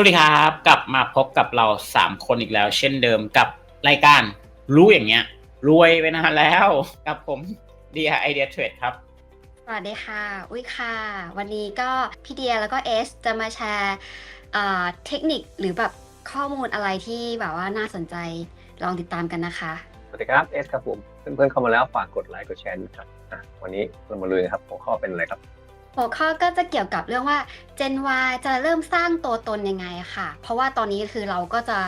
วัสดีครับ กลับมาพบกับเราสามคนอีกแล้ว เช่นเดิมกับรายการรู้อย่างเงี้ย รวยไปนานแล้วกับผมดีไอเดียเทรดครับ สวัสดีค่ะ อุ้ยค่ะ วันนี้ก็พี่เดียแล้วก็เอสจะมาแชร์เอ่อเทคนิคหรือแบบข้อมูลอะไรที่แบบว่าน่าสนใจลองติดตามกันนะคะ สวัสดีครับเอสครับผม เพื่อนๆเข้ามาแล้วฝากกดไลค์กดแชร์นะครับอะวันนี้เรามาลุยนะครับหัวข้อเป็นอะไรครับ หัวข้อก็จะเกี่ยวกับเรื่องว่า Gen Y จะเริ่มสร้างตัวตนยังไงค่ะ เพราะว่าตอนนี้คือเราก็จะ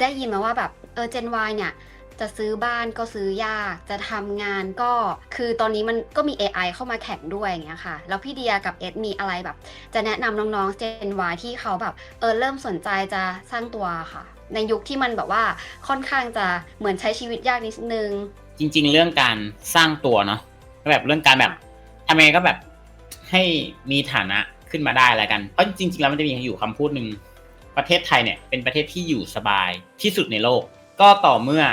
ได้ยินมาว่าแบบเออ Gen Y เนี่ยจะซื้อบ้านก็ซื้อยาก จะทำงานก็คือตอนนี้มันก็มี AI เข้ามาแข่งด้วยอย่างเงี้ยค่ะ แล้วพี่เดียกับเอสมีอะไรแบบ จะแนะนำน้องๆ Gen Y ที่เขาแบบเออเริ่มสนใจจะสร้างตัวค่ะ ในยุคที่มันแบบว่าค่อนข้างจะเหมือนใช้ชีวิตยากนิดนึง จริง ๆ เรื่องการสร้างตัวเนาะแบบเรื่องการแบบทำยังไงก็แบบ ให้มีฐานะขึ้นมาได้อะไรกัน เพราะจริงๆแล้วมันจะมีอยู่คำพูดหนึ่งประเทศไทยเนี่ยเป็นประเทศที่อยู่สบายที่สุดในโลก ก็ต่อเมื่อ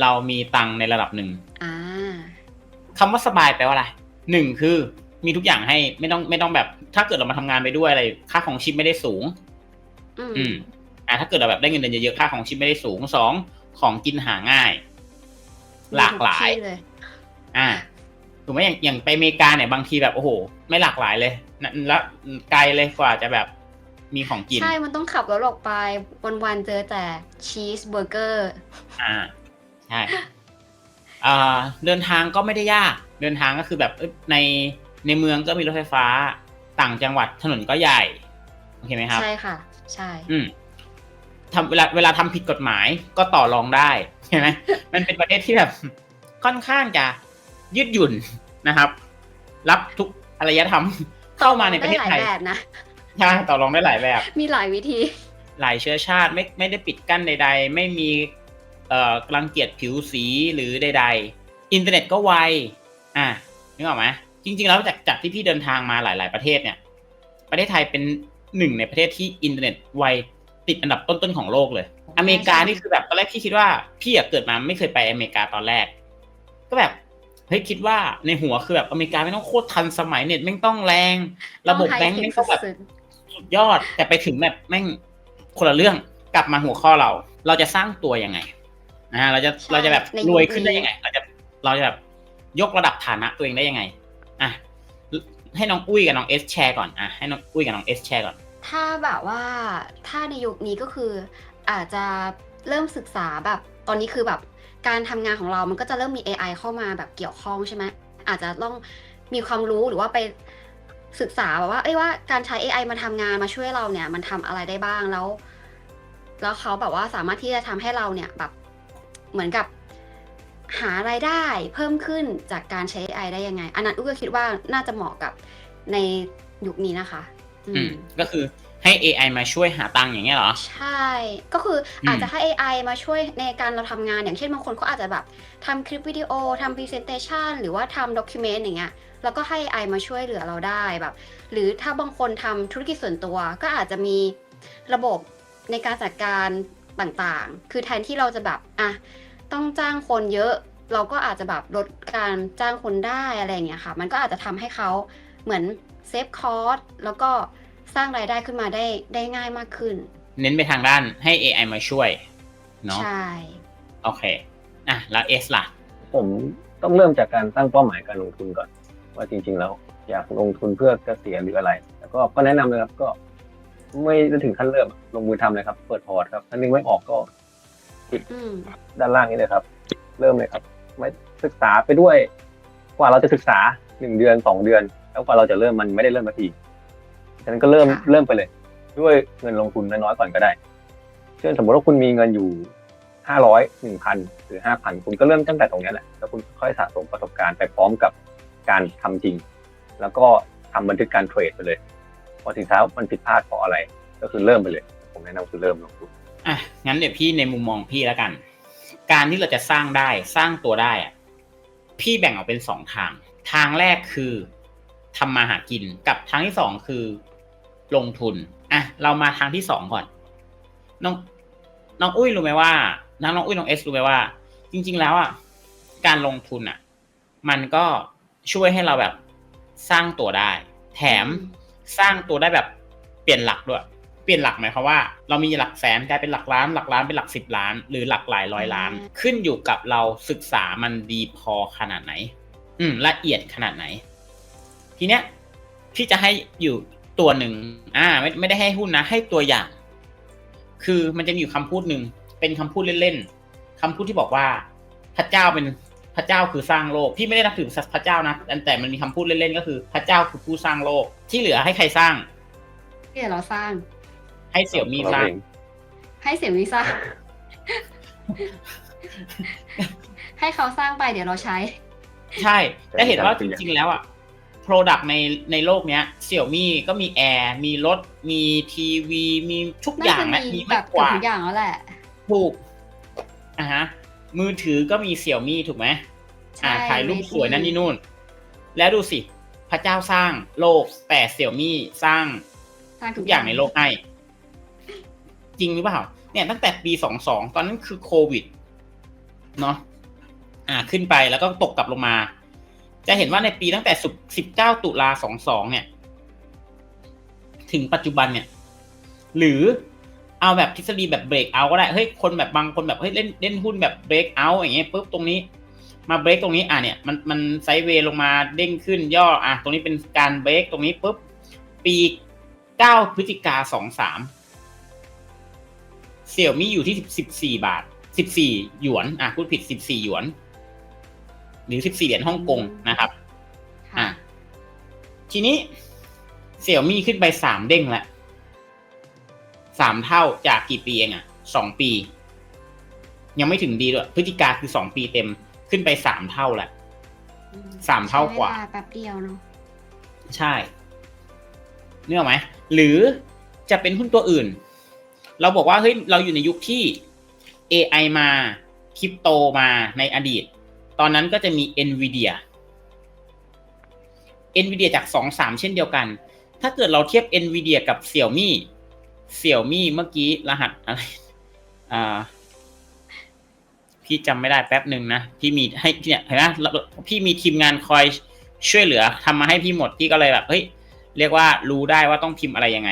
เรามีตังค์ในระดับหนึ่งอ่าคำว่าสบายแปลว่าอะไรหนึ่งคือมีทุกอย่างให้ไม่ต้องไม่ต้องแบบ ถ้าเกิดเรามาทำงานไปด้วยอะไรค่าของชีพไม่ได้สูงอืมอืมอ่าถ้าเกิดเราแบบได้เงินเดือนเยอะๆค่าของชีพไม่ได้สูงสองของกินหาง่าย หลากหลายมีทุที่เลยอ่า ถูกไหมอย่างอย่างไปอเมริกาเนี่ยบางทีแบบโอ้โห ไม่หลากหลายเลยนะแล้วไกลเลยกว่าจะแบบมีของกิน ใช่ มันต้องขับรถออกไป วันๆเจอแต่ชีสเบอร์เกอร์ อ่าใช่อ่าเดินทางก็ไม่ได้ยาก เดินทางก็คือแบบเอ้ยในในเมืองก็มีรถไฟฟ้าต่างจังหวัดถนนก็ใหญ่โอเคไหมครับ ใช่ค่ะ ใช่ อืมทำเวลาเวลาทำผิดกฎหมายก็ต่อรองได้ใช่ไหม มันเป็นประเทศที่แบบ ค่อนข้างจะ ยืดหยุ่นนะครับ รับทุกอารยธรรมเข้ามาในประเทศได้หลายไทยแบบนะใช่ต่อรองได้หลายแบบ มีหลายวิธี หลายเชื้อชาติไม่ไม่ได้ปิดกั้นใด ๆ ไม่มีเอ่อรังเกียจผิวสีหรือใด ๆ อินเทอร์เน็ตก็ไวอะนึกออกไหมจริง ๆ แล้วจากจากที่พี่เดินทางมาหลาย ๆประเทศเนี่ย ประเทศไทยเป็นหนึ่งในประเทศที่อินเทอร์เน็ตไวติดอันดับต้นๆของโลกเลย อเมริกานี่คือแบบตอนแรกพี่คิดว่า พี่อะเกิดมาไม่เคยไปอเมริกาตอนแรก ก็แบบ เฮ้ยคิดว่าในหัวคือแบบอเมริกาไม่ต้องโคตรทันสมัยเน็ตไม่งต้องแรง ระบบแบงก์ไม่งต้องแบบสุดสุดยอด แต่ไปถึงแบบแม่งคนละเรื่องกลับมาหัวข้อเรา เราจะสร้างตัวยังไงนะเราจะเราจะแบบรวยขึ้นได้ยังไง เราจะเราจะแบบยกระดับฐานะตัวเองได้ยังไงอะให้น้องอุ้ยกับน้องเอสแชร์ก่อนอะให้น้องอุ้ยกับน้องเอสแชร์ก่อนๆถ้าแบบว่าถ้าในยุคนี้ก็คืออาจจะเริ่มศึกษาแบบตอนนี้คือแบบ การทำงานของเรามันก็จะเริ่มมี AI เข้ามาแบบเกี่ยวข้องใช่ไหมอาจจะต้องมีความรู้หรือว่าไปศึกษาแบบว่า เอ้ยว่าการใช้ AI มาทำงานมาช่วยเราเนี่ย มันทำอะไรได้บ้างแล้ว แล้วเขาแบบว่าสามารถที่จะทำให้เราเนี่ยแบบเหมือนกับหารายได้เพิ่มขึ้นจากการใช้ AI ได้ยังไง อันนั้นอุ้ก็คิดว่าน่าจะเหมาะกับในยุคนี้นะคะ อือืมมก็คือ ให้ AI มาช่วยหาตังค์อย่างเงี้ยเหรอ ใช่ ก็คืออมอาจจะให้ AI มาช่วยในการเราทำงาน อย่างเช่นบางคนเขาอาจจะแบบทำคลิปวิดีโอทำ presentation หรือว่าทำ document อย่างเงี้ย แล้วก็ให้ AI มาช่วยเหลือเราได้แบบ หรือถ้าบางคนทำธุรกิจส่วนตัว ก็อาจจะมีระบบในการจัดการต่างๆ คือแทนที่เราจะแบบอะต้องจ้างคนเยอะเราก็อาจจะแบบลดการจ้างคนได้อะไรอย่างเงี้ยค่ะ มันก็อาจจะทำให้เขาเหมือนเซฟคอสแล้วก็ สร้างรายได้ขึ้นมาได้ได้ง่ายมากขึ้น เน้นไปทางด้านให้ AI มาช่วยเนาะใช่โอเคอะแล้วเอสล่ะ ผมต้องเริ่มจากการตั้งเป้าหมายการลงทุนก่อน ว่าจริง ๆ แล้วอยากลงทุนเพื่อเกษียณหรืออะไร แล้วก็ก็แนะนำเลยครับก็ ไม่ได้ถึงขั้นเริ่มอะลงมือทำเลยครับ เปิดพอร์ตครับถ้านึกไม่ออกก็อืมด้านล่างนี้เลยครับ เริ่มเลยครับ ไม่ศึกษาไปด้วย กว่าเราจะศึกษาหนึ่งเดือนสองเดือน แล้วกว่าเราจะเริ่มมันไม่ได้เริ่มนาที ฉะนั้นก็เริ่มค่ะ เริ่มไปเลย ด้วยเงินลงทุนน้อยๆก่อนก็ได้ เช่นสมมติว่าคุณมีเงินอยู่ห้าร้อยหนึ่งพันหรือห้าพันคุณก็เริ่มตั้งแต่ตรงนี้แหละแล้วคุณค่อยสะสมประสบการณ์ไปพร้อมกับการทำจริง แล้วก็ทำบันทึกการเทรดไปเลยพอถึงเช้ามันผิดพลาดเพราะอะไร ก็คือเริ่มไปเลย ผมแนะนำคือเริ่มลงทุน อะงั้นเดี๋ยวพี่ในมุมมองพี่แล้วกัน การที่เราจะสร้างได้สร้างตัวได้อะพี่แบ่งออกเป็นสองทาง ทางแรกคือทำมาหากินกับทางที่สองคือ ลงทุนอะเรามาทางที่สองก่อน น้อง น้องอุ้ยรู้ไหมว่าน้องน้องอุ้ยน้องเอสรู้ไหมว่า จริง ๆ แล้วอะการลงทุนอะ มันก็ช่วยให้เราแบบสร้างตัวได้ แถมสร้างตัวได้แบบเปลี่ยนหลักด้วย เปลี่ยนหลักหมายความว่า เรามีหลักแสนกลายเป็นหลักล้าน หลักล้านเป็นหลักสิบล้าน หรือหลักหลายร้อยล้าน ขึ้นอยู่กับเราศึกษามันดีพอขนาดไหน อืมละเอียดขนาดไหน ทีเนี้ยพี่จะให้อยู่ ตัวหนึ่งอ่าไม่ไม่ได้ให้หุ้นนะ ให้ตัวอย่าง คือมันจะมีอยู่คำพูดหนึ่งเป็นคำพูดเล่นๆคำพูดที่บอกว่า พระเจ้าเป็นพระเจ้าคือสร้างโลกพี่ไม่ได้นับถือพระเจ้านะแต่แต่มันมีคำพูดเล่นๆก็คือ พระเจ้าคือผู้สร้างโลก ที่เหลือให้ใครสร้างที่เราสร้าง ให้เสี่ยวมีสร้างเองให้เสียงวิซ่าให้เขาสร้างไปเดี๋ยวเราใช้ ใช่จะเห็นว่าจริงๆแล้วอะ Product ในในโลกเนี้ยเสี่ยวมี่ก็มีแอร์มีรถ มีทีวี มีทุกอน่าย่างจะนะมีมีแบมากบกเกือบว่าทุกอย่างแล้วแหละถูกอะฮะมือถือก็มีเสี่ยวมี่ถูกไหมใช่อ่าถ่ายรูปไม่สวยนั่นนี่นู่น แล้วดูสิ พระเจ้าสร้างโลกแต่เสี่ยวมี่สร้างสร้างทุกอย่างในโลกให้จริงหรือเปล่า เนี่ยตั้งแต่ปีสองสองตอนนั้นคือโควิด เนาะอ่าขึ้นไปแล้วก็ตกกลับลงมา จะเห็นว่าในปีตั้งแต่สุสิบเก้าตุลาสองสองเนี่ย ถึงปัจจุบันเนี่ย หรือเอาแบบทฤษฎีแบบเบรกเอาก็ได้ เฮ้ย คนแบบบางคนแบบเฮ้ยเล่นเล่นหุ้นแบบเบรกเอาอย่างเงี้ยปุ๊บตรงนี้ มาเบรกตรงนี้อะเนี่ยมันมันไซด์เวย์ลงมาเด้งขึ้นย่ออะตรงนี้เป็นการเบรกตรงนี้ปุ๊บปีเก้าพฤศจิกาสองสามเสี่ยวมี่อยู่ที่สิบสี่บาทสิบสี่หยวนอะพูดผิดสิบสี่หยวน รือสิบสี่เหรียญฮ่องกงนะครับค่ะอะ ทีนี้เสี่ยวมี่ขึ้นไปสามเด้งแล้วสามเท่าจากกี่ปีเองอะสองปี ยังไม่ถึงดีด้วยพฤศจิกาคือสองปีเต็มขึ้นไปสามเท่าแล้วอืสามเท่ากว่าใช้ลแป๊บเดียวเนาะใช่เนื้ออกไหมหรือจะเป็นหุ้นตัวอื่น เราบอกว่าเฮ้ยเราอยู่ในยุคที่ AI มาคริปโตมาในอดีตต อนนั้นก็จะมี NVIDIA NVIDIA จากสองสามเช่นเดียวกัน ถ้าเกิดเราเทียบ NVIDIA กับ Xiaomi Xiaomi เมื่อกี้รหัสอะไรอ่าพี่จำไม่ได้แป๊บหนึ่งนะ พี่มีให้เนี่ยเห็นไหมพี่มีทีมงานคอยช่วยเหลือทำมาให้พี่หมด พี่ก็เลยแบบเฮ้ยเรียกว่ารู้ได้ว่าต้องพิมพ์อะไรยังไง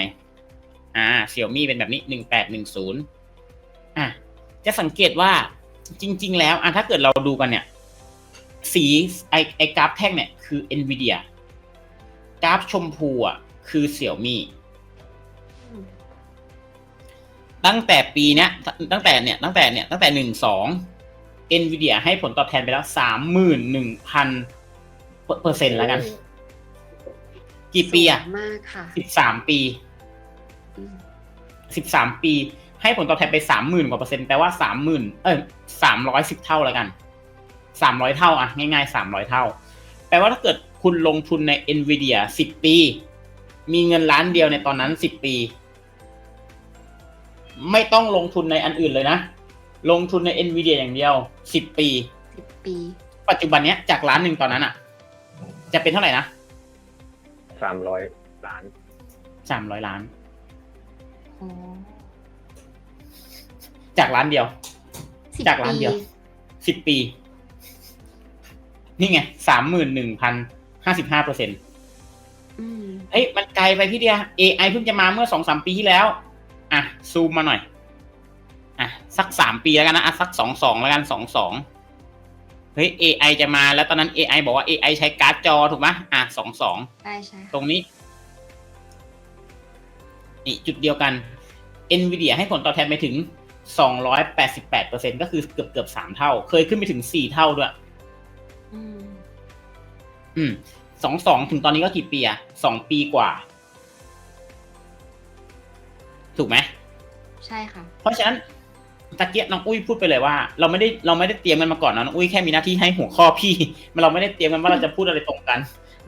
อ่าเสี่ยมี่เป็นแบบนี้หนึ่งแปดหนึ่งศูนย์อะจะสังเกตว่าจริง ๆ แล้วอะถ้าเกิดเราดูกันเนี่ย สีไอไอกราฟแท่งเนี่ยคือ NVIDIA กราฟชมพูอะคือเสี่ยมี่อืมตั้งแต่ปีเนี้ย ตั้งแต่เนี่ย ตั้งแต่เนี่ย ตั้งแต่หนึ่งสองเอ็นวีเดียให้ผลตอบแทนไปแล้วสามหมื่นหนึ่งพันเปอร์เซ็นต์แล้วกัน กี่ปีอะสวยมากค่ะสิบสามปีอืมสิบสามปี ให้ผลตอบแทนไปสามหมื่นกว่าเปอร์เซ็นต์แปลว่าสามหมื่นเออสามร้อยสิบเท่าแล้วกัน สามร้อยเท่าอะง่ายๆสามร้อยเท่า แปลว่าถ้าเกิดคุณลงทุนใน NVIDIA สิบปี มีเงินล้านเดียวในตอนนั้นสิบปี ไม่ต้องลงทุนในอันอื่นเลยนะ ลงทุนใน NVIDIA อย่างเดียวสิบปีสิบปี ปัจจุบันเนี้ยจากล้านหนึ่งตอนนั้นอะ จะเป็นเท่าไหร่นะสามร้อยล้านสามร้อยล้านโอ้จากล้านเดียวสิบจากล้านเดียวปีสิบปี นี่ไงสามหมื่นหนึ่งพันห้าสิบห้าเปอร์เซ็นต์อืมเฮ้ยมันไกลไปพี่เดีย AI เพิ่งจะมาเมื่อสองสามปีที่แล้ว อะ ซูมมาหน่อย อะ สักสามปีแล้วกันนะ อะ สักสองสองแล้วกันสองสองเฮ้ย AI จะมาแล้วตอนนั้น AI บอกว่า AI ใช้การ์ดจอถูกไหมอะสองสองได้ใช่ตรงนี้นี่จุดเดียวกัน NVIDIA ให้ผลตอบแทนไปถึง 288%ก็คือเกือบเกือบสามเท่า เคยขึ้นไปถึงสี่เท่าด้วย อืมอืมสองสองถึงตอนนี้ก็กี่ปีอะสองปีกว่า ถูกไหมใช่ค่ะ เพราะฉะนั้นตะเกียบน้องอุ้ยพูดไปเลยว่า เราไม่ได้เราไม่ได้เตรียมกันมาก่อนนะน้องอุ้ยแค่มีหน้าที่ให้หัวข้อพี่มันเราไม่ได้เตรียมกันว่าเราจะพูดอะไรตรงกัน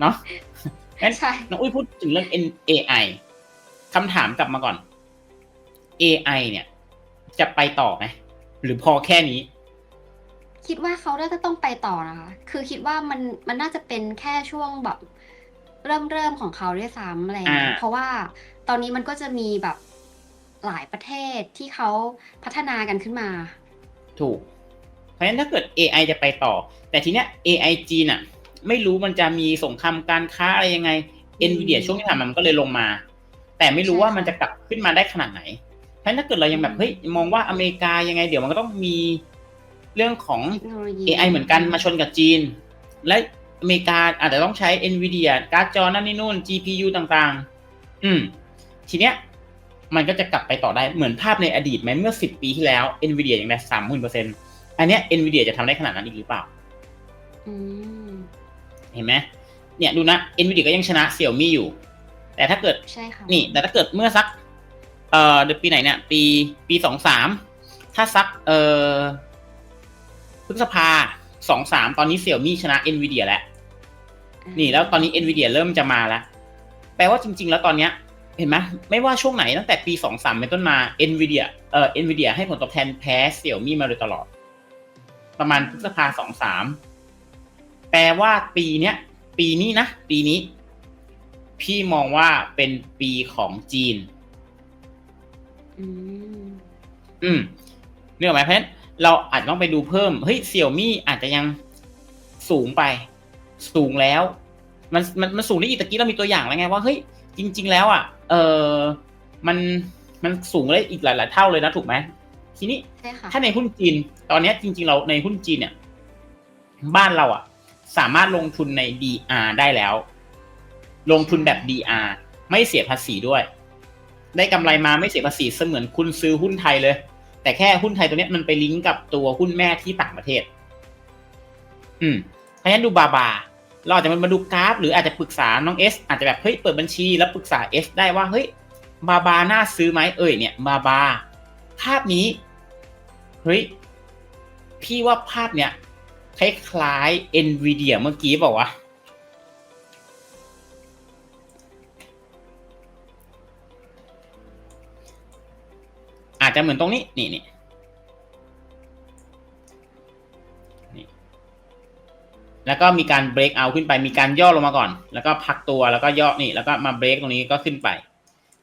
เนาะงั้นใช่น้องอุ้ยพูดถึงเรื่อง N- AI คำถามกลับมาก่อน AI เนี่ย จะไปต่อไหมหรือพอแค่นี้ คิดว่าเขาน่าจะต้องไปต่อนะคะ คือคิดว่ามันมันน่าจะเป็นแค่ช่วงแบบเริ่มเริ่มของเขาด้วยซ้ำอะไรอย่างเงี้ยอ่าเพราะว่าตอนนี้มันก็จะมีแบบหลายประเทศที่เขาพัฒนากันขึ้นมา ถูก เพราะฉะนั้นถ้าเกิด AI จะไปต่อ แต่ทีเนี้ย AI จีนอะไม่รู้มันจะมีสงครามการค้าอะไรยังไงอืม NVIDIA ช่วงที่ผ่านมามันก็เลยลงมา แต่ไม่รู้ใช่ว่าค่ะมันจะกลับขึ้นมาได้ขนาดไหนเพราะฉะนั้นถ้าเกิดเรายังแบบเฮ้ยมองว่าอเมริกายังไง เดี๋ยวมันก็ต้องมี เรื่องของเทคโนโลยี AI เหมือนกันมาชนกับจีน และอเมริกาอาจจะต้องใช้ NVIDIA การ์ดจอนั่นนี่นู่น GPU ต่างๆ อืม ทีเนี้ย มันก็จะกลับไปต่อได้เหมือนภาพในอดีตไหมเมื่อสิบปีที่แล้ว NVIDIA ยังได้สามหมื่นเปอร์เซ็นต์อันเนี้ย NVIDIA จะทำได้ขนาดนั้นอีกหรือเปล่าอืมเห็นไหมเนี่ยดูนะ NVIDIA ก็ยังชนะ Xiaomi อยู่ แต่ถ้าเกิดใช่ค่ะนี่ แต่ถ้าเกิดเมื่อสัก เอ่อเดือนปีไหนเนี่ย ปีปีสองสามถ้าสัก เอ่อ พฤษภาสองสามตอนนี้เสี่ยมี่ชนะ NVIDIA แล้ว นี่แล้วตอนนี้ NVIDIA เริ่มจะมาแล้ว แปลว่าจริง ๆ แล้วตอนเนี้ย เห็นไหมไม่ว่าช่วงไหนตั้งแต่ปีสองสามเป็นต้นมา NVIDIA เอ่อ NVIDIA ให้ผลตอบแทนแพ้เสี่ยมี่มาโดยตลอด ประมาณพฤษภาสองสามแปลว่าปีเนี้ย ปีนี้นะ ปีนี้ พี่มองว่าเป็นปีของจีน อืม อืมเนื่องไหมเพราะฉะนั้น เราอาจจะต้องไปดูเพิ่ม เฮ้ยเสี่ยมี่อาจจะยังสูงไป สูงแล้ว มันมันมันสูงได้อีกตะกี้เรามีตัวอย่างแล้วไงว่าเฮ้ยจริง ๆ แล้วอะ เออมันมันสูงได้อีกหลาย ๆ เท่าเลยนะถูกไหมทีนี้ใช่ค่ะถ้าในหุ้นจีน ตอนเนี้ยจริง ๆ เราในหุ้นจีนเนี่ย บ้านเราอะ สามารถลงทุนใน DR ได้แล้ว ลงทุนแบบ DR ไม่เสียภาษีด้วย ได้กำไรมาไม่เสียภาษีเสมือนคุณซื้อหุ้นไทยเลย แต่แค่หุ้นไทยตัวเนี้ยมันไปลิงก์กับตัวหุ้นแม่ที่ต่างประเทศ อืมเพราะฉะนั้นดูบาบา เราอาจจะมาดูกราฟ หรืออาจจะปรึกษาน้องเอสอาจจะแบบเฮ้ยเปิดบัญชีแล้วปรึกษาเอสได้ว่าเฮ้ยบาบาน่าซื้อไหมเอ่ยเนี่ยบาบา ภาพนี้เฮ้ยพี่ว่าภาพเนี้ยคล้ายๆ NVIDIA เมื่อกี้บอกว่าวะ อาจจะเหมือนตรงนี้ นี่นี่นี่แล้วก็มีการเบรกเอาขึ้นไป มีการย่อลงมาก่อน แล้วก็พักตัว แล้วก็ย่อ นี่ แล้วก็มาเบรกตรงนี้ก็ขึ้นไป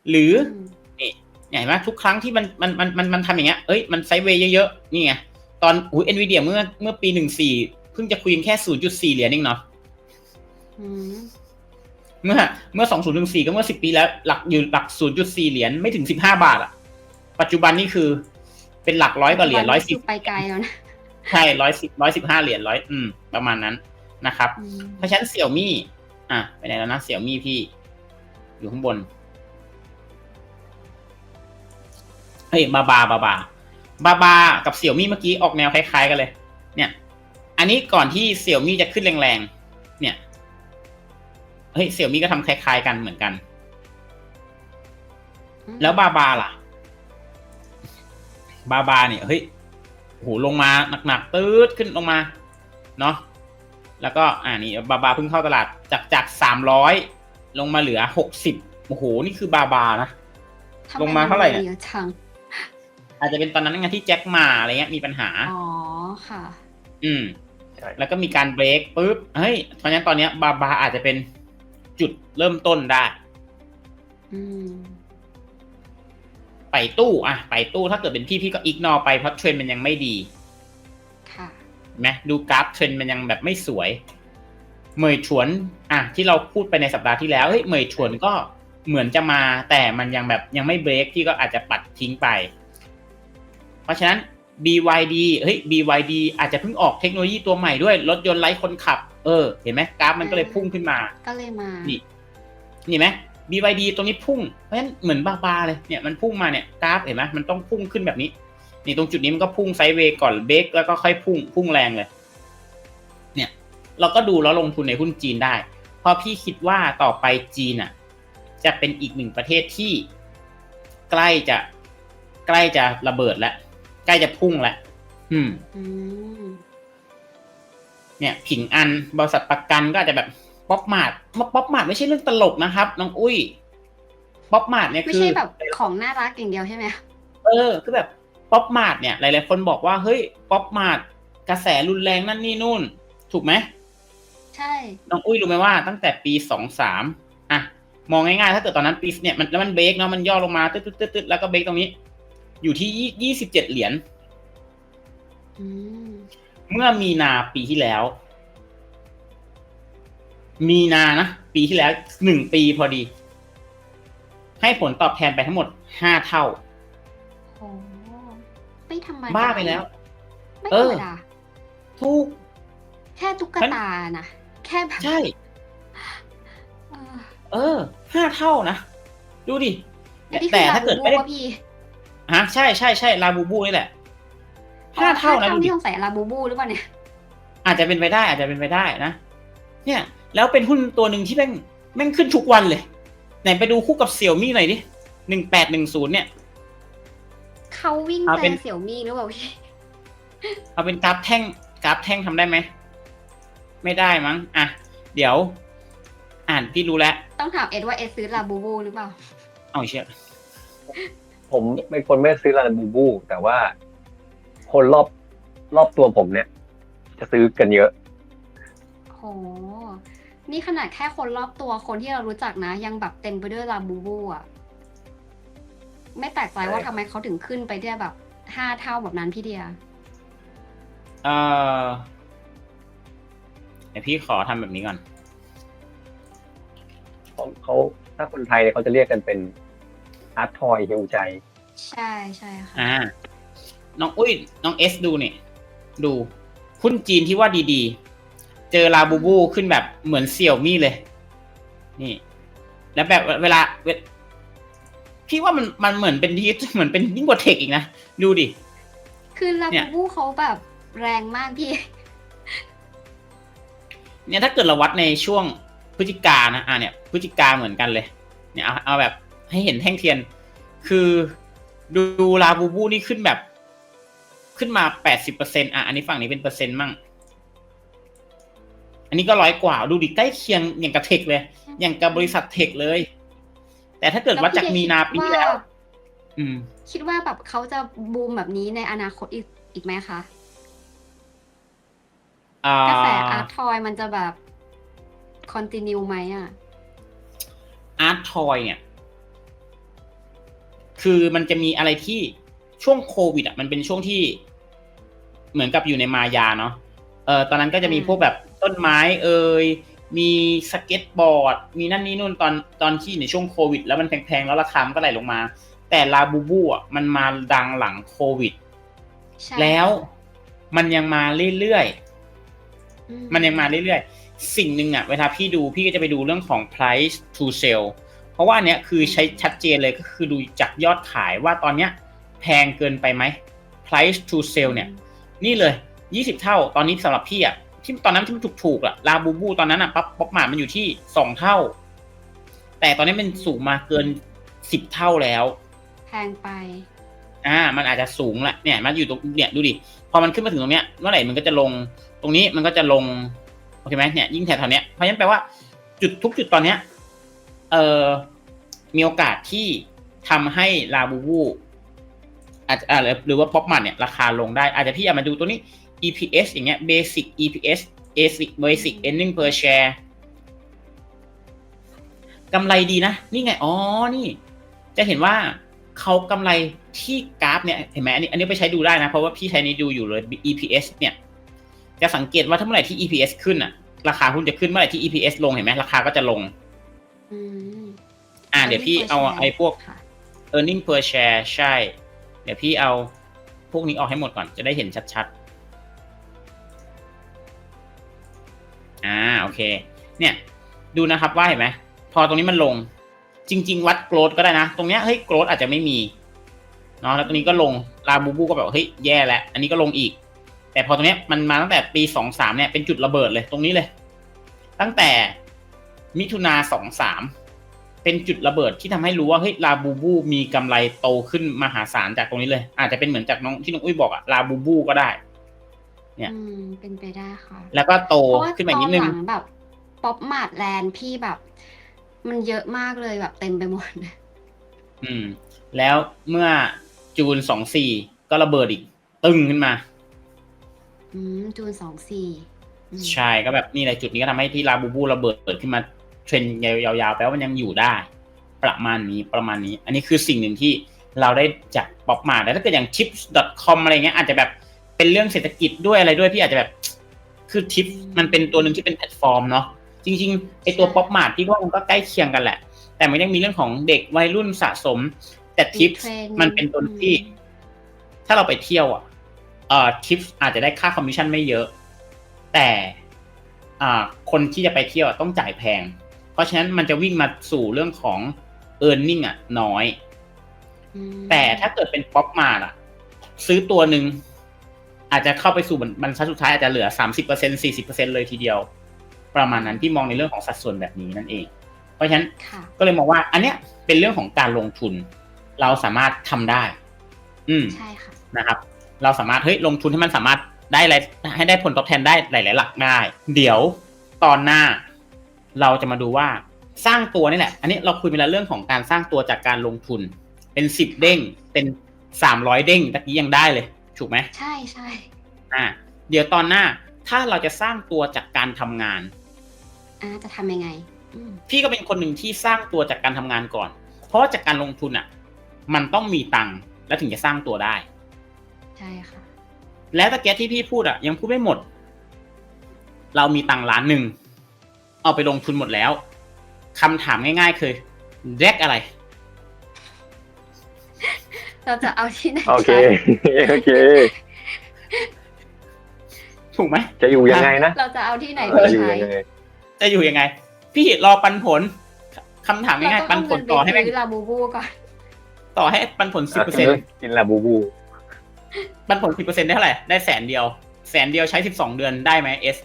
หรืออืมเนี่ยเห็นไหมทุกครั้งที่มัน มัน มัน มันมันทำอย่างเงี้ย เอ้ย มันไซด์เวย์เยอะๆ นี่ไง ตอนอุ้ยเอ็นวีเดียเมื่อ เมื่อปีหนึ่งสี่ เพิ่งจะคุยกันแค่ศูนย์จุดสี่เหรียญเองเนาะอืมเมื่อ เมื่อสองศูนย์หนึ่งสี่ก็เมื่อสิบปีแล้ว หลักอยู่หลักศูนย์จุดสี่เหรียญ ไม่ถึงสิบห้าบาทอะ ปัจจุบันนี่คือ เป็นหลักร้อยกว่าเหรียญร้อยสิบไปไกลแล้วนะใช่ร้อยสิบร้อยสิบห้าเหรียญร้อยอืม ประมาณนั้นนะครับอืมเพราะฉะนั้นเสี่ยวมี่ อะไปไหนแล้วนะเสี่ยวมี่พี่ อยู่ข้างบนเฮ้ยบาบาบาบาบาบากับเสี่ยวมี่เมื่อกี้ออกแนวคล้ายๆกันเลย เนี่ย อันนี้ก่อนที่เสี่ยวมี่จะขึ้นแรงๆเนี่ยเฮ้ยเสี่ยวมี่ก็ทำคล้ายๆกันเหมือนกัน แล้วบาบาล่ะ บาบาเนี่ยเฮ้ยโหลงมาหนักๆตืดขึ้นลงมาเนาะแล้วก็อ่านี่บาบาเพิ่งเข้าตลาดจากจากสามร้อยลงมาเหลือหกสิบโอ้โหนี่คือบาบานะทำไลงมาเท่าไหร่เนี่ยเยอะจังอาจจะเป็นตอนนั้นไงที่แจ็คมาอะไรเงี้ยมีปัญหาอ๋อค่ะ อืมใช่แล้วก็มีการเบรกปุ๊บเฮ้ยเพราะฉะนั้นตอนเนี้ยบาบาอาจจะเป็นจุดเริ่มต้นได้ อืม ไปตู้อะไปตู้ถ้าเกิดเป็นพี่พี่ก็อีกนอไปเพราะเทรนด์มันยังไม่ดีค่ะเห็นไหมดูกราฟเทรนด์มันยังแบบไม่สวย เหมยฉวน อะที่เราพูดไปในสัปดาห์ที่แล้วเฮ้ยเหมยฉวนก็เหมือนจะมาแต่มันยังแบบยังไม่เบรกพี่ก็อาจจะปัดทิ้งไป เพราะฉะนั้น BYD เฮ้ย BYD อาจจะเพิ่งออกเทคโนโลยีตัวใหม่ด้วย รถยนต์ไร้คนขับ เออ เห็นไหมกราฟมันก็เลยพุ่งขึ้นมา ก็เลยมา นี่ นี่ไหม BYD ตรงนี้พุ่ง เพราะฉะนั้นเหมือนบาบาเลย เนี่ยมันพุ่งมาเนี่ยกราฟเห็นไหมมันต้องพุ่งขึ้นแบบนี้ นี่ตรงจุดนี้มันก็พุ่งไซด์เวย์ก่อนเบรกแล้วก็ค่อยพุ่งพุ่งแรงเลย เนี่ยเราก็ดูแล้วลงทุนในหุ้นจีนได้ เพราะพี่คิดว่าต่อไปจีนอะ จะเป็นอีกหนึ่งประเทศที่ใกล้จะใกล้จะระเบิดแล้วใกล้จะพุ่งแล้วอืมอืมเนี่ยผิงอันบริษัทประกันก็อาจจะแบบ ป๊อปมาดป๊อปมาดไม่ใช่เรื่องตลกนะครับ น้องอุ้ยป๊อปมาดเนี่ยไม่คือใช่แบบของน่ารักอย่างเดียวใช่ไหมเออ คือแบบป๊อปมาดเนี่ย หลาย ๆ คนบอกว่าเฮ้ยป๊อปมาดกระแสรุนแรงนั่นนี่นู่น ถูกไหมใช่ น้องอุ้ยรู้ไหมว่าตั้งแต่ปีสองสามอะมองง่าย ๆ ถ้าเกิดตอนนั้นปีเนี่ยมันแล้วมันเบรกเนาะมันย่อลงมาตึ๊ดตึ๊ดตึ๊ดตึ๊ดแล้วก็เบรกตรงนี้ อยู่ที่ยี่สิบเจ็ดเหรียญอืมเมื่อมีนาปีที่แล้ว มีนานะ ปีที่แล้วหนึ่งปีพอดี ให้ผลตอบแทนไปทั้งหมดห้าเท่า โอ้ไม่ธรรมดาบ้าไปแล้ว ไม่เอธรอรมดาทุก แค่ตุ๊กตานะ แค่แบบใช่ เออเออห้าเท่านะ ดูดิอันนี้คือแต่ถ้าเกิดไม่ได้ลบูบูปะพี่ฮะใช่ใช่ใช่ลาบูบูนี่แหละห้าเท่านะดูดิที่ต้องใส่ลาบูบูหรือเปล่าเนี่ย อาจจะเป็นไปได้ อาจจะเป็นไปได้นะ เนี่ย แล้วเป็นหุ้นตัวหนึ่งที่แม่งแม่งขึ้นทุกวันเลย ไหนไปดูคู่กับเสี่ยวมี่หน่อยดิหนึ่งแปดหนึ่งศูนย์เนี่ย เขาวิ่งเอาแซเป็นงเสี่ยวมี่หรือเปล่าพี่เอาเป็นกราฟแท่งกราฟแท่งทำได้ไหม ไม่ได้มั้ง อะ เดี๋ยว อ่านพี่รู้แล้ว ต้องถามเอ็ดว่าเอ็ดซื้อลาบูบูหรือเปล่า เอาเชียผมเป็นคนไม่ซื้อลาบูบู แต่ว่าคนรอบรอบตัวผมเนี่ย จะซื้อกันเยอะ โห นี่ขนาดแค่คนรอบตัวคนที่เรารู้จักนะ ยังแบบเต็มไปด้วยลาบูบูอะ ไม่แปลกใจว่าใช่ทำไมเขาถึงขึ้นไปได้แบบห้าเท่าแบบนั้นพี่เดียเออเดี๋ยวพี่ขอทำแบบนี้ก่อนเขาเขาถ้าคนไทยเนี่ยเขาจะเรียกกันเป็นอาร์ตทอยฮิวใจ ใช่ใช่ค่ะ อ่า น้องอุ้ย น้องเอสดูเนี่ย ดูหุ้นจีนที่ว่าดีๆ เจอลาบูบูขึ้นแบบเหมือนเสี่ยวมี่เลย นี่ แล้วแบบเวลาเวพี่ว่ามันมันเหมือนเป็นดีเหมือนเป็นยิ่งกว่าเทคอีกนะ ดูดิ คือลาเนี่บูยบูเขาแบบแรงมากพี่ เนี่ยถ้าเกิดเราวัดในช่วงพฤศจิกานะอะเนี่ยพฤศจิกาเหมือนกันเลย เนี่ยเอาเอาแบบให้เห็นแท่งเทียน คือดูดูลาบูบูนี่ขึ้นแบบ ขึ้นมาแปดสิบเปอร์เซ็นอะอันนี้ฝั่งนี้เป็นเปอร์เซ็นต์มั่ง อันนี้ก็ร้อยกว่าดูดิใกล้เคียงอย่างกับเทคเลย อย่างกับบริษัทเทคเลย แต่ถ้าเกิดวัดจากมีนาปีที่แล้ว อืม คิดว่าแบบเขาจะบูมแบบนี้ในอนาคตอีกอีกไหมคะอ่ากระแสอาร์ตทอยมันจะแบบคอนติเนียไหมอะอาร์ตทอยเนี่ย คือมันจะมีอะไรที่ช่วงโควิดอะมันเป็นช่วงที่เหมือนกับอยู่ในมายาเนาะเออตอนนั้นก็จะมีอืมพวกแบบ ต้นไม้เอ่ยมีสเก็ตบอร์ด มีนั่นนี่นู่นตอนตอนที่ในช่วงโควิด แล้วมันแพงๆ แล้วราคามันก็ไหลลงมา แต่ลาบูบูอะมันมาดังหลังโควิดใช่แล้วมันยังมาเรื่อยๆอืมันยังมาเรื่อยๆ สิ่งหนึ่งอะ เวลาพี่ดูพี่ก็จะไปดูเรื่องของ price to sell เพราะว่าอันเนี้ยคือใช้ชัดเจนเลยก็คือดูจากยอดขายว่าตอนเนี้ยแพงเกินไปไหม price to sell เนี่ย นี่เลย20เท่า ตอนนี้สำหรับพี่อะ ที่ตอนนั้นที่มันถูกๆอะลาบูบูตอนนั้นอะปั๊บป๊อปมามันอยู่ที่2เท่า แต่ตอนนี้มันสูงมาเกิน10เท่าแล้ว แพงไป อ่า มันอาจจะสูงแหละเนี่ย มันอยู่ตรงเนี่ยดูดิพอมันขึ้นมาถึงตรงเนี้ยเมื่อไหร่มันก็จะลง ตรงนี้มันก็จะลงโอเคไหมเนี่ยยิ่งแถวๆเนี้ยเพราะฉะนั้นแปลว่าจุดทุกจุดตอนเนี้ยเอ่อมีโอกาสที่ทำให้ลาบูบูอาจจะอ่าหรือหรือว่าป๊อปมันเนี่ยราคาลงได้ อาจจะพี่อยากมาดูตัวนี้ EPS อย่างเงี้ย basic EPS basic basic earning per share กำไรดีนะ นี่ไง อ๋อ นี่ จะเห็นว่าเขากำไรที่กราฟเนี่ย เห็นไหมอันนี้อันนี้ไปใช้ดูได้นะ เพราะว่าพี่ใช้นี้ดูอยู่เลย EPS เนี่ย จะสังเกตว่าถ้าเมื่อไหร่ที่ EPS ขึ้นอะราคาหุ้นจะขึ้นเมื่อไหร่ที่ EPS ลง เห็นไหมราคาก็จะลงอืมอ่า เดี๋ยวพี่เอาไอ้พวกค่ะ earning per share ใช่ เดี๋ยวพี่เอาพวกนี้ออกให้หมดก่อนจะได้เห็นชัดๆ อ่าโอเค เนี่ย ดูนะครับว่าเห็นไหมพอตรงนี้มันลง จริง ๆ วัดโกรดก็ได้นะ ตรงเนี้ยเฮ้ยโกรดอาจจะไม่มีเนาะแล้วตรงนี้ก็ลงลาบูบูก็แบบเฮ้ยแย่แล้วอันนี้ก็ลงอีก แต่พอตรงเนี้ยมันมาตั้งแต่ปีสองสามเนี่ยเป็นจุดระเบิดเลยตรงนี้เลย ตั้งแต่มิถุนาสองสามเป็นจุดระเบิดที่ทำให้รู้ว่าเฮ้ยลาบูบูมีกำไรโตขึ้นมหาศาลจากตรงนี้เลย อาจจะเป็นเหมือนจากน้องที่น้องอุ้ยบอกอะลาบูบูก็ได้ เนี่ยอืมเป็นไปได้ค่ะแล้วก็โตเพราะว่าขึ้นมาตอีอกนนิดนึหงลังแบบป๊อปมาดแลนด์พี่แบบ มันเยอะมากเลยแบบเต็มไปหมด อืม แล้วเมื่อจูนสองสี่ก็ระเบิดอีก ตึงขึ้นมา อืมจูนสองสี่อืมใช่ก็แบบนี่แหละจุดนี้ก็ทำให้ที่ลาบูบูระเบิดขึ้นมาเทรนด์ยาวๆแปลว่ามันยังอยู่ได้ ประมาณนี้ประมาณนี้ อันนี้คือสิ่งหนึ่งที่เราได้จากป๊อปมาแต่ถ้าเกิดอย่าง tips.com อะไรเงี้ยอาจจะแบบ เป็นเรื่องเศรษฐกิจด้วยอะไรด้วยพี่อาจจะแบบ คือทิปมันเป็นตัวหนึ่งที่เป็นแพลตฟอร์มเนาะจริงๆไอตัวป๊อปมาพี่ว่ามันก็ใกล้เคียงกันแหละ แต่มันยังมีเรื่องของเด็กวัยรุ่นสะสม แต่ทิปมีเทรนด์มันเป็นตัวที่อืมถ้าเราไปเที่ยวอะเอ่อทิปอาจจะได้ค่าคอมมิชชั่นไม่เยอะ แต่อ่าคนที่จะไปเที่ยวอะต้องจ่ายแพง เพราะฉะนั้นมันจะวิ่งมาสู่เรื่องของ e a r n i n g อะ น้อยอืมแต่ถ้าเกิดเป็นป๊อปมาอะ ซื้อตัวหนึ่ง อาจจะเข้าไปสู่บรรบรรทัดสุดท้ายอาจจะเหลือสามสิบเปอร์เซ็นสี่สิบเปอร์เซ็นเลยทีเดียว ประมาณนั้นที่มองในเรื่องของสัดส่วนแบบนี้นั่นเอง เพราะฉะนั้นค่ะก็เลยมองว่า อันเนี้ยเป็นเรื่องของการลงทุน เราสามารถทำได้ อืมใช่ค่ะนะครับ เราสามารถเฮ้ยลงทุนให้มันสามารถได้อะไรให้ได้ผลตอบแทนได้หลาย ๆ หลักได้ เดี๋ยวตอนหน้า เราจะมาดูว่าสร้างตัวนี่แหละ อันนี้เราคุยไปแล้วเรื่องของการสร้างตัวจากการลงทุน เป็นสิบเด้งเป็นสามร้อยเด้งตะกี้ยังได้เลย ถูกไหมใช่ใช่อ่าเดี๋ยวตอนหน้าถ้าเราจะสร้างตัวจากการทำงานอ่าจะทำยังไงอืมพี่ก็เป็นคนหนึ่งที่สร้างตัวจากการทำงานก่อน เพราะว่าจากการลงทุนอะ มันต้องมีตังค์แล้วถึงจะสร้างตัวได้ ใช่ค่ะ แล้วตะเกียที่พี่พูดอะ ยังพูดไม่หมด เรามีตังค์ล้านหนึ่งเอาไปลงทุนหมดแล้วคำถามง่าย ๆ คือแรกอะไร เราจะเอาที่ไหนโอเคใช้โอเค ถูกไหมจะอยู่ยังไงนะเราจะเอาที่ไหนเอไปออยู่ใช้ยังไง จะอยู่ยังไง พี่รอปันผลคำถามเราง่ายต้ๆองปันเอาเงินไปผลต่อให้แม่งซื้อลาบูบูก่อน ต่อให้ปันผลสิบอะเปอร์เซ็นต์กินลาบูบู ปันผลสิบเปอร์เซ็นต์ได้เท่าไหร่ได้แสนเดียว แสนเดียวใช้สิบสองเดือนได้ไหมเอส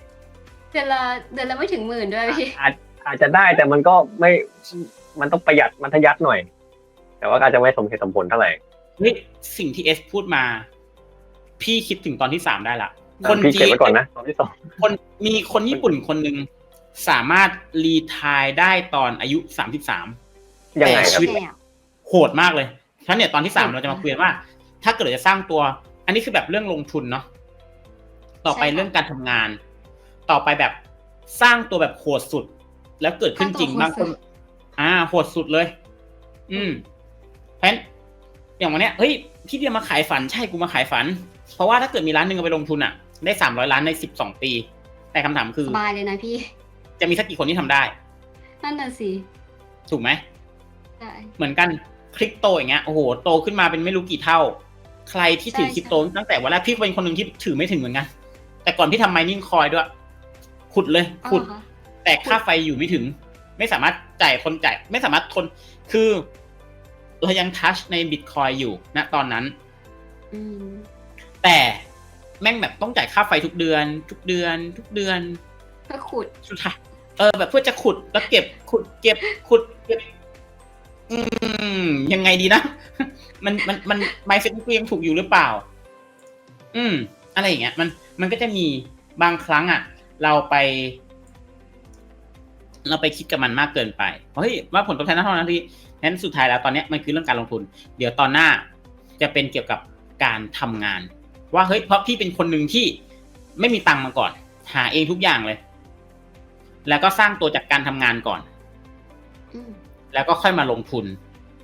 เดือนละเดือนละไม่ถึงหมื่นด้วยพี่ อาจอาจจะได้แต่มันก็ไม่ มันต้องประหยัดมัธยัสถ์หน่อย แต่ว่าก็อาจจะไม่สมเหตุสมผลเท่าไหร่ เฮ้ยสิ่งที่เอสพูดมา พี่คิดถึงตอนที่สามได้ละคนพี่จีเก็บไว้ก่อนนะตอนที่สองคนมีคนญี่ปุ่นคนหนึ่งสามารถรีทายได้ตอนอายุสามสิบสามยังไงแต่คชีรับวิตแนวโหดมากเลยฉะนั้นเนี่ยตอนที่สามอืมเราจะมาคุยกันว่า ถ้าเกิดจะสร้างตัว อันนี้คือแบบเรื่องลงทุนเนาะต่อไปใช่ค่ะเรื่องการทำงาน ต่อไปแบบสร้างตัวแบบโหดสุด แล้วเกิดขึ้นจริงสร้าบางงตัวคนโหดสุดอ่าโหดสุดเลย อืมเพราะฉะนั้น อย่างวันเนี้ยเฮ้ยพี่เดียมาขายฝันใช่กูมาขายฝัน เพราะว่าถ้าเกิดมีร้านหนึ่งเอาไปลงทุนอะ ได้สามร้อยล้านในสิบสองปี แต่คำถามคือสบายเลยนะพี่ จะมีสักกี่คนที่ทำได้ นั่นน่ะสิถูกไหมใช่ เหมือนกันคริปโตอย่างเงี้ยโอ้โหโตขึ้นมาเป็นไม่รู้กี่เท่า ใครที่ถือใช่คริปโตตั้งแต่วันแรกพี่เป็นคนหนึ่งที่ถือไม่ถึงเหมือนกัน แต่ก่อนพี่ทำไมนิ่งคอยด้วย ขุดเลยอ๋อขุดเหรอคะแต่ค่าไฟอยู่ไม่ถึง ไม่สามารถจ่ายคนจ่ายไม่สามารถทนคือ เรายังทัชในบิตคอยอยู่ณตอนนั้นอืมแต่แม่งแบบต้องจ่ายค่าไฟทุกเดือน ทุกเดือน ทุกเดือนเพื่อขุดสุดท้ายเออแบบเพื่อจะขุดแล้วเก็บขุดเก็บขุดเก็บ อืม ยังไงดีนะ มันมันมันไมเซ็ตกูยังถูกอยู่หรือเปล่า อืม อะไรอย่างเงี้ย มันมันก็จะมีบางครั้งอะ เราไป เราไปคิดกับมันมากเกินไปเฮ้ยว่าผลตอบแทนเท่านั้นที นั้นสุดท้ายแล้วตอนนี้มันคือเรื่องการลงทุน เดี๋ยวตอนหน้าจะเป็นเกี่ยวกับการทำงาน ว่าเฮ้ยเพราะพี่เป็นคนหนึ่งที่ไม่มีตังค์มาก่อน หาเองทุกอย่างเลย แล้วก็สร้างตัวจากการทำงานก่อนแล้วก็ค่อยมาลงทุน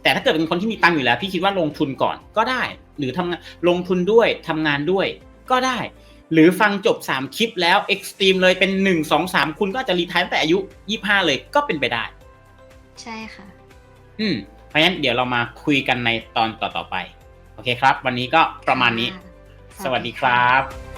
แต่ถ้าเกิดเป็นคนที่มีตังค์อยู่แล้ว พี่คิดว่าลงทุนก่อนก็ได้ หรือทำงานลงทุนด้วยทำงานด้วย ก็ได้ หรือฟังจบสามคลิปแล้วเอ็กซ์ตรีมเลยเป็นหนึ่งสองสามคุณก็จะรีทายตั้งแต่อายุยี่ห้าเลยก็เป็นไปได้ ใช่ค่ะ อืมเพราะฉะนั้นเดี๋ยวเรามาคุยกันในตอนต่อๆไป โอเคครับ วันนี้ก็ประมาณนี้ค่ะสวัสดีครับ